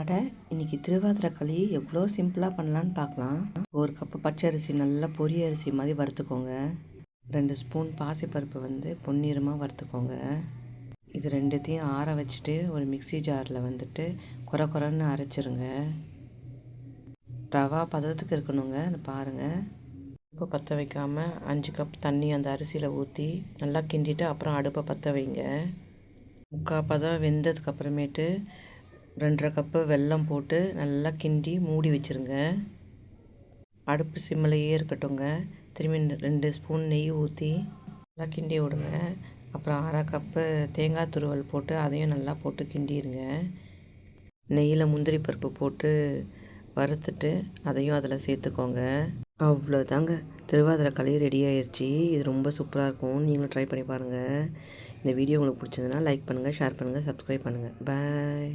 அட இன்னைக்கு திருவாதிரை களி எவ்வளோ சிம்பிளாக பண்ணலான்னு பார்க்கலாம் ஒரு கப்பு பச்சை அரிசி நல்லா பொரிய அரிசி மாதிரி வறுத்துக்கோங்க. ரெண்டு ஸ்பூன் பாசிப்பருப்பு வந்து பொன்னிறமாக வறுத்துக்கோங்க. இது ரெண்டுத்தையும் ஆற வச்சுட்டு ஒரு மிக்ஸி ஜாரில் வந்துட்டு குறை குறைன்னு அரைச்சிருங்க. ரவா பதத்துக்கு இருக்கணுங்க அதை பாருங்கள் அடுப்பை பற்ற வைக்காமல் அஞ்சு கப் தண்ணி அந்த அரிசியில் ஊற்றி நல்லா கிண்டிட்டு அப்புறம் அடுப்பை பற்ற வைங்க. முக்கால் பதம் வெந்ததுக்கு அப்புறமேட்டு ரெண்டரை கப்பு வெல்லம் போட்டு நல்லா கிண்டி மூடி வச்சுருங்க. அடுப்பு சிம்மிலையே இருக்கட்டுங்க திரும்பி ரெண்டு ஸ்பூன் நெய் ஊற்றி நல்லா கிண்டி விடுங்க. அப்புறம் அரை கப்பு தேங்காய் துருவல் போட்டு அதையும் நல்லா போட்டு கிண்டிடுங்க நெய்யில் முந்திரி பருப்பு போட்டு வறுத்துட்டு அதையும் அதில் சேர்த்துக்கோங்க. அவ்வளோதாங்க. திருவாதிரை களி ரெடி ஆயிடுச்சு இது ரொம்ப சூப்பராக இருக்கும். நீங்களும் ட்ரை பண்ணி பாருங்கள் இந்த வீடியோ உங்களுக்கு பிடிச்சதுன்னா லைக் பண்ணுங்கள் ஷேர் பண்ணுங்கள் சப்ஸ்கிரைப் பண்ணுங்கள் பாய்